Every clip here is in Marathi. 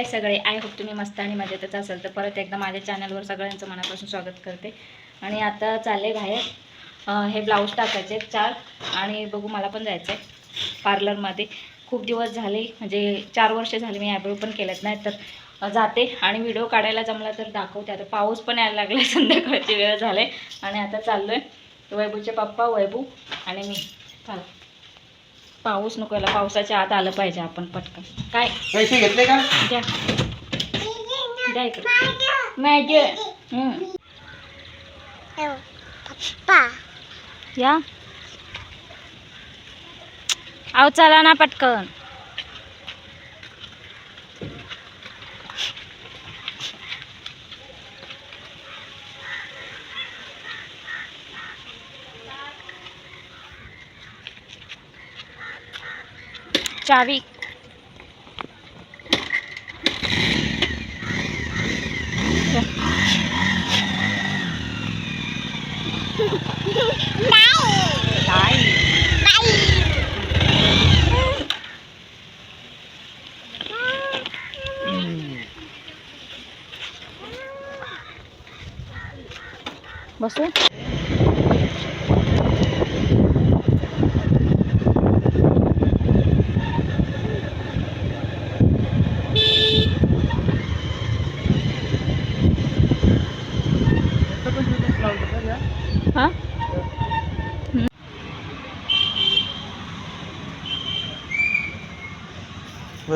आहे सगळे. आय होप तुम्ही मस्त आणि मजेतच असाल. तर परत एकदा माझ्या चॅनलवर सगळ्यांचं मनापासून स्वागत करते. आणि आता चालले बाहेर. हे ब्लाऊज टाकायचे चार. आणि बघू मला पण जायचं आहे पार्लरमध्ये खूप दिवस झाले. म्हणजे चार वर्ष झाले मी आयब्रो पण केलेत नाही. तर जाते. आणि व्हिडिओ काढायला जमला तर दाखवते. आता पाऊस पण यायला लागला संध्याकाळची वेळ झाले. आणि आता चाललो आहे वैभूचे पप्पा वैभू आणि मी. चालू. पाऊस नको यायला पावसाच्या आत आलं पाहिजे आपण पटकन. काय? पैसे घेतले का? द्या. द्या इकडे. मॅगी. या. अहो चला ना पटकन. चावी नाही बसू हा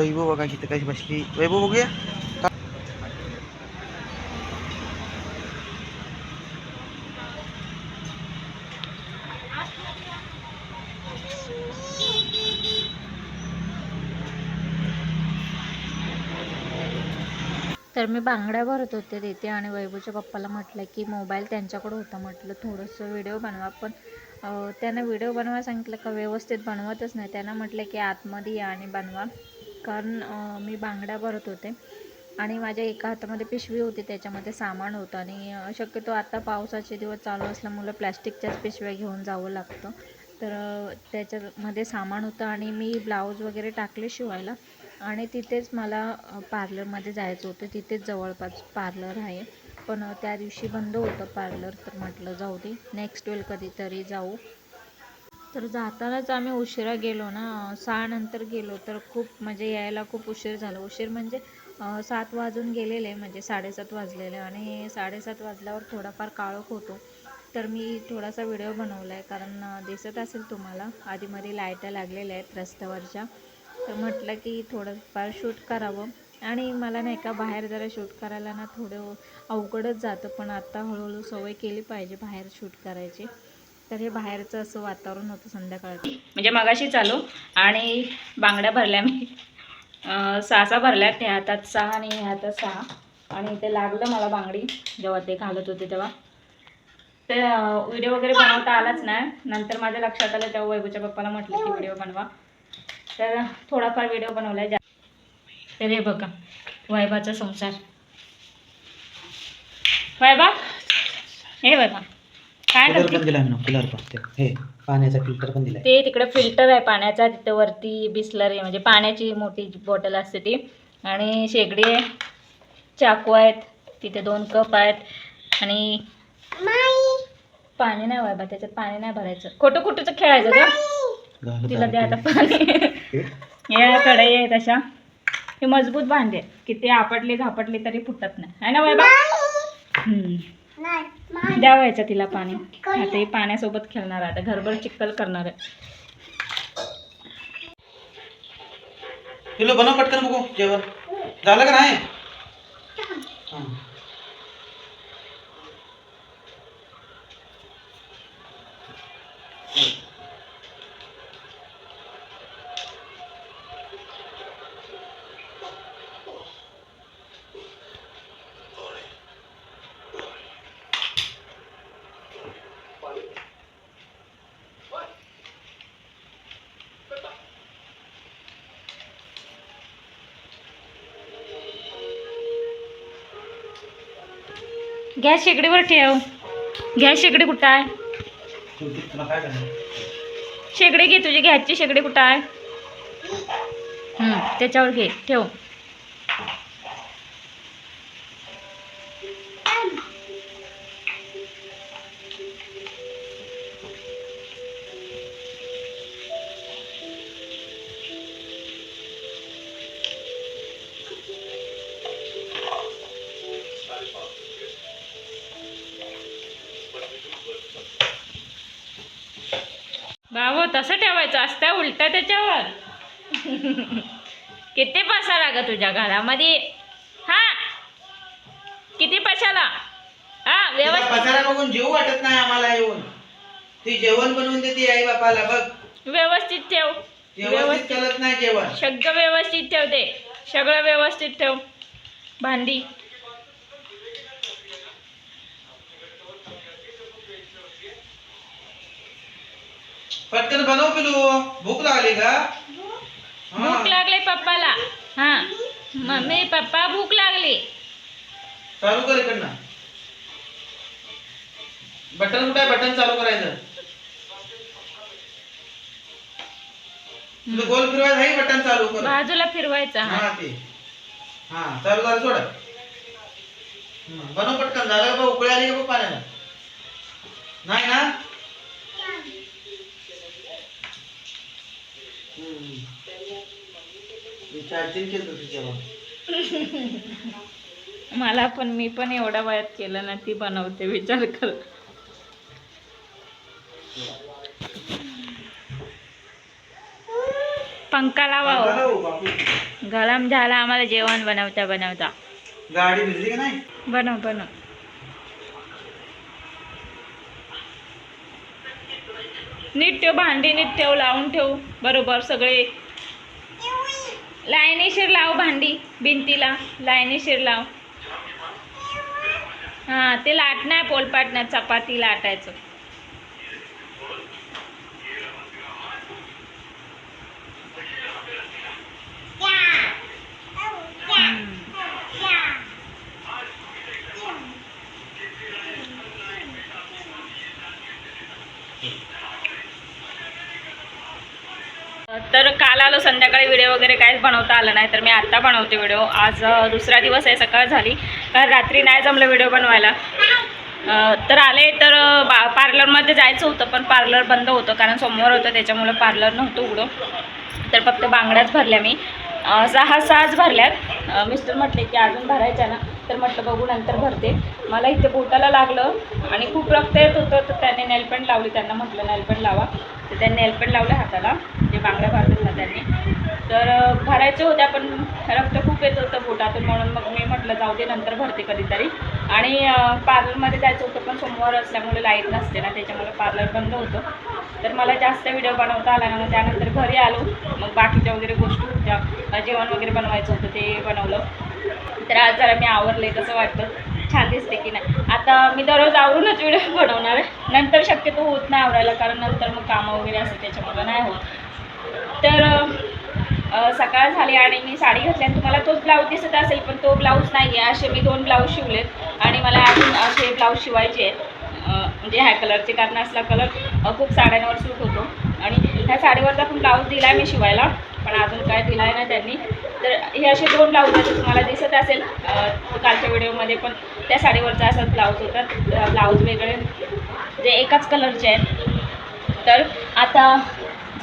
वैभव बघा इथं कशी बसली. वैभव बघूया. तर मी बांगड्या भरत होते तिथे आणि वैभवच्या पप्पाला म्हटलं की मोबाईल त्यांच्याकडं होता म्हटलं थोडंसं व्हिडिओ बनवा. पण अं, त्यांना व्हिडिओ बनवा सांगितलं का? व्यवस्थित बनवतच नाही. त्यांना म्हटलं की आतमध्ये या आणि बनवा. कारण मी बांगड्या भरत होते. आणि माझ्या एका हातामध्ये पिशवी होती त्याच्यामध्ये सामान होतं. आणि शक्यतो आता पावसाचे दिवस चालू असल्यामुळं प्लॅस्टिकच्याच पिशव्या घेऊन जावं लागतं. तर त्याच्यामध्ये सामान होतं आणि मी ब्लाऊज वगैरे टाकले शिवायला. आणि तिथेच मला पार्लरमध्ये जायचं होतं. तिथेच जवळपास पार्लर आहे. पण त्या दिवशी बंद होतं पार्लर. तर म्हटलं जाऊ दे नेक्स्ट वेळ कधीतरी जाऊ. तर जातानाच आम्ही उशिरा गेलो ना. सहानंतर सहा नंतर गेलो तर खूप म्हणजे यायला खूप उशीर झाला. उशीर म्हणजे सात वाजून गेलेले म्हणजे साडेसात वाजलेले आणि साडेसात वाजल्यावर थोडाफार काळोख होतो. तर मी थोडासा व्हिडिओ बनवला आहे कारण दिसत असेल तुम्हाला. आधीमध्ये लाईटा लागलेल्या आहेत रस्त्यावरच्या. तर म्हटलं की थोडंफार शूट करावं. आणि मला नाही का बाहेर जरा शूट करायला ना थोडं अवघडच जातं. पण आत्ता हळूहळू सवय केली पाहिजे बाहेर शूट करायची. तर हे बाहेरचं असं वातावरण होतं संध्याकाळचं. म्हणजे मगाशी चालू आणि बांगड्या भरल्या मी. सहा सहा भरल्या त्या हातात सहा आणि ह्या हातात सहा. आणि ते लागलं मला बांगडी जेव्हा ते घालत होते तेव्हा. ते व्हिडिओ वगैरे बनवता आलाच नाही. नंतर माझ्या लक्षात आलं तेव्हा वैभूच्या पप्पाला म्हटलं की व्हिडिओ बनवा. तर थोडाफार व्हिडिओ बनवलाय. जा. तर हे बघा वैभाचा संसार. वैभा हे बघा. काय कलर पण दिला ना कलर पण. ते हे पाण्याचा फिल्टर पण दिलाय. ते तिकडे फिल्टर आहे पाण्याचा तिथे वरती बिस्लरी म्हणजे पाण्याची मोठी बॉटल असते ती. आणि शेगडी आहे चाकू आहेत तिथे दोन कप आहेत. आणि पाणी नाही वैभा त्याच्यात पाणी नाही भरायचं. खोटं खोटंच खेळायचं का तिला द्या आता पाणी. ते. या कढई आहे तशा. हे मजबूत भांडे. किती आपटली झापटली तरी फुटत नाही. है ना वैभा द्यावायचं तिला पाणी. आता ही पाण्यासोबत खेळणार आहे. आता घरभर चिक्कल करणार आहे. हिलो बनव पटकन बघू. जेवण. झालं का नाही? गॅस शेगडीवर ठेव. गॅस शेगडी कुठं आहे शेगडी घे तुझी गॅसची शेगडी कुठं आहे त्याच्यावर घे ठेव. तसं ठेवायचं असतं उलट त्याच्यावर. किती पैसा लागा तुझ्या घरामध्ये? हा? किती पैशाला? हा व्यवस्थित. बघून जेव वाटत नाही आम्हाला येऊन. ती जेवण बनवून देते आई बापाला बघ. व्यवस्थित ठेव. व्यवस्थित नाही जेवण. सगळं व्यवस्थित ठेवते सगळं व्यवस्थित ठेव. भांडी. पटकन बनव पिलू. भूक लागली का? हा. भूक लागली पप्पाला. हा. मम्मी पप्पा भूक लागली. चालू कर इकडनं. बटन कुठे बटन चालू करायचं. गोल फिरवायचं आहे बटन चालू कर? बाजूला फिरवायचा हा हा ते. हा चालू झालं सोड. बनव पटकन. झालं का उकळी आली का पाण्याला नाही ना हं. मी चार्जिंग केलं होतं जेव्हा. मला पण मी पण एवढ्या वयात केलं ना ती बनवते विचार कर. पंखा लावा बापू गरम झाला आम्हाला जेवण बनवता बनवता. गाडी भिजली का नाही? बनव बनव. नीट ठेव भांडी नीट ठेव लावून ठेव. बरोबर सगळे. लायनेशीर लाव भांडी भिंतीला. लायनेशीर लाव. हां ते लाटणं नाही चपाती लाटायचं. हम्म. तर काल आलो संध्याकाळी व्हिडिओ वगैरे काहीच बनवता आलं नाही तर मी आत्ता बनवते व्हिडिओ आज दुसरा दिवस आहे सकाळ झाली कारण रात्री नाही जमलं व्हिडिओ बनवायला. तर आले तर बा पार्लरमध्ये जायचं होतं पण पार्लर बंद होतं कारण सोमवार होतं त्याच्यामुळे पार्लर नव्हतं उघडं. तर फक्त बांगड्याच भरल्या मी. सहा सहाच भरल्यात. मिस्टर म्हटले की अजून भरायच्या ना. तर म्हटलं बघू नंतर भरते. मला इथे बोटाला लागलं आणि खूप रक्त येत होतं तर त्याने नेलपेंट लावली. त्यांना म्हटलं नेलपेंट लावा. तर त्यांनी नेलपेंट लावलं हाताला जे बांगड्या भरतात ना त्यांनी. तर भरायच्या होत्या पण रक्त खूप येत होतं बोटातून म्हणून. मग मी म्हटलं जाऊ दे नंतर भरते कधीतरी. आणि पार्लरमध्ये जायचं होतं पण सोमवार असल्यामुळे लाइट नसते ना त्याच्यामुळे पार्लर बंद होतं. तर मला जास्त व्हिडिओ बनवता आला ना मग त्यानंतर घरी आलो. मग बाकीच्या वगैरे गोष्टी होत्या जेवण वगैरे बनवायचं होतं ते बनवलं. तर आज जरा मी आवरले तसं वाटतं? छान दिसते की नाही. आता मी दररोज आवरूनच व्हिडिओ बनवणार आहे. नंतर शक्यतो होत नाही आवरायला कारण नंतर मग कामं वगैरे असते त्याच्यामुळं नाही होत. तर सकाळ झाली आणि मी साडी घातली आणि तुम्हाला तोच ब्लाऊज दिसत असेल पण तो ब्लाऊज नाही आहे असे मी दोन ब्लाऊज शिवलेत आणि मला अजून असे ब्लाऊज शिवायचे आहेत. म्हणजे ह्या कलरचे कारण असला कलर खूप साड्यांवर सूट होतो. आणि ह्या साडीवरचा पण ब्लाऊज दिला आहे मी शिवायला पण अजून काय दिला आहे ना त्यांनी. तर हे असे दोन ब्लाऊज आहेत तुम्हाला दिसत असेल कालच्या व्हिडिओमध्ये पण त्या साडीवरचा असाच ब्लाऊज होता. ब्लाऊज वेगळे जे एकाच कलरचे आहेत. तर आता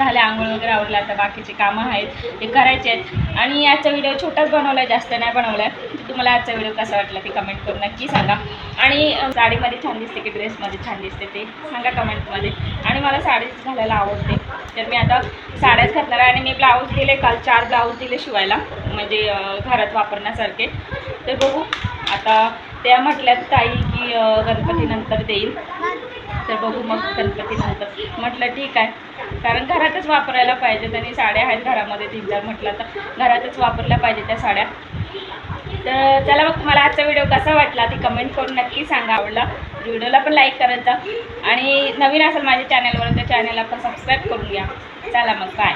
झालं आंघोळ वगैरे आवडलं आता बाकीचे कामं आहेत ते करायचे आहेत. आणि आजचा व्हिडिओ छोटाच बनवला आहे जास्त नाही बनवला आहे तुम्हाला आजचा व्हिडिओ कसा वाटला ते कमेंट करून नक्की सांगा. आणि साडीमध्ये छान दिसते की ड्रेसमध्ये छान दिसते ते. सांगा कमेंटमध्ये. आणि मला साडीच घालायला आवडते. तर मी आता साड्याच घातणार आहे आणि मी ब्लाऊज दिले काल चार ब्लाऊज दिले शिवायला. म्हणजे घरात वापरण्यासारखे. तर बघू आता त्या म्हटल्यात ताई की गणपतीनंतर देईल. तर बघू मग गणपतीनंतर. म्हटलं ठीक आहे. कारण घरातच वापरायला पाहिजेत आणि साड्या आहेत घरामध्ये तीन चार म्हटलं तर. घरातच वापरल्या पाहिजे त्या साड्या. तर चला मग तुम्हाला आजचा व्हिडिओ कसा वाटला ते कमेंट करून नक्की सांगा आवडला. व्हिडिओला पण लाईक करायचं आणि नवीन असेल माझ्या चॅनलवर तर चॅनलला पण सबस्क्राईब करून घ्या. चला मग बाय